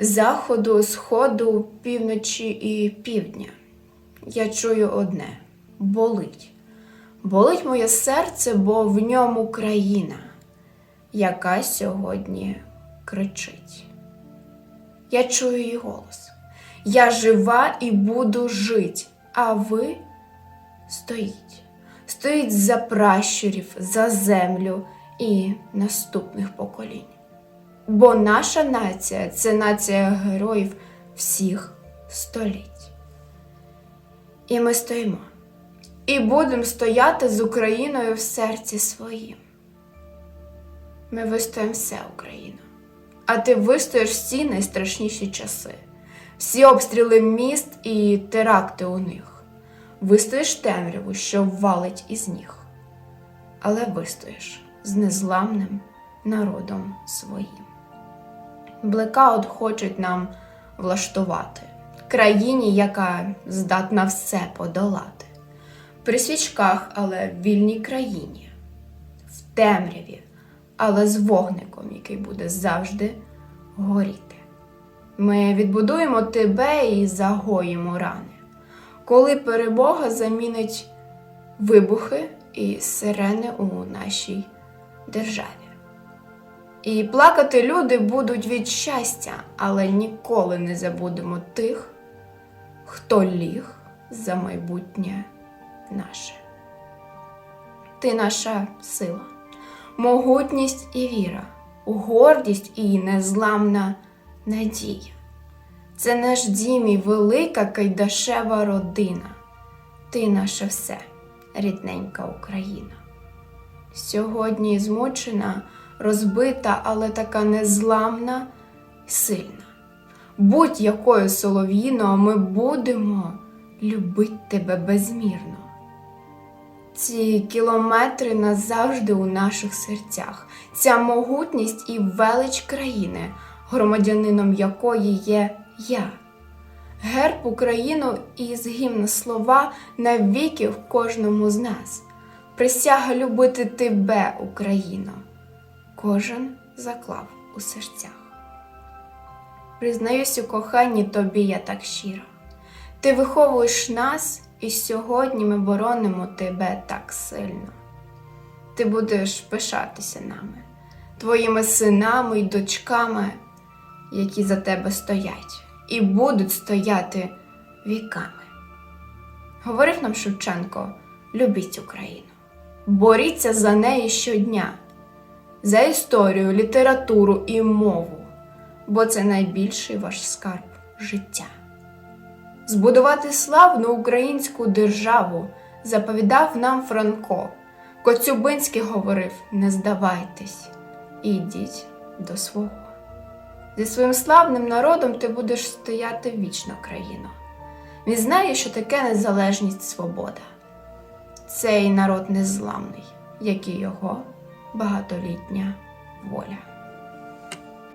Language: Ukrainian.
заходу, сходу, півночі і півдня. Я чую одне болить. Болить моє серце, бо в ньому країна, яка сьогодні кричить. Я чую її голос. Я жива і буду жить, а ви стоїть. Стоїть за пращурів, за землю і наступних поколінь. Бо наша нація це нація героїв всіх століть. І ми стоїмо. І будемо стояти з Україною в серці своїм. Ми вистоїмо все, Україно. А ти вистоїш всі найстрашніші часи, всі обстріли міст і теракти у них. Вистоїш темряву, що валить із ніг, але вистоїш з незламним народом своїм. Блекаут хочуть нам влаштувати країні, яка здатна все подолати. При свічках, але в вільній країні, в темряві, але з вогником, який буде завжди горіти. Ми відбудуємо тебе і загоїмо рани, коли перемога замінить вибухи і сирени у нашій державі. І плакати люди будуть від щастя, але ніколи не забудемо тих, хто ліг за майбутнє наше. Ти наша сила, могутність і віра, гордість і незламна надія. Це наш дім і велика кайдашева родина. Ти наше все, рідненька Україна. Сьогодні змучена, розбита, але така незламна і сильна. Будь якою солов'їно, ми будемо любить тебе безмірно. Ці кілометри назавжди у наших серцях, ця могутність і велич країни, громадянином якої є я. Герб Україну і з гімна слова навіки в кожному з нас. Присяга любити тебе, Україно, кожен заклав у серцях. Признаюсь у коханні тобі я так щиро. Ти виховуєш нас, і сьогодні ми боронимо тебе так сильно. Ти будеш пишатися нами, твоїми синами й дочками, які за тебе стоять, і будуть стояти віками. Говорив нам Шевченко: любіть Україну, боріться за неї щодня, за історію, літературу і мову, бо це найбільший ваш скарб життя. Збудувати славну українську державу заповідав нам Франко. Коцюбинський говорив: не здавайтесь, ідіть до свого. Зі своїм славним народом ти будеш стояти вічно країно. Він знає, що таке незалежність свобода. Цей народ незламний, як і його багатолітня воля.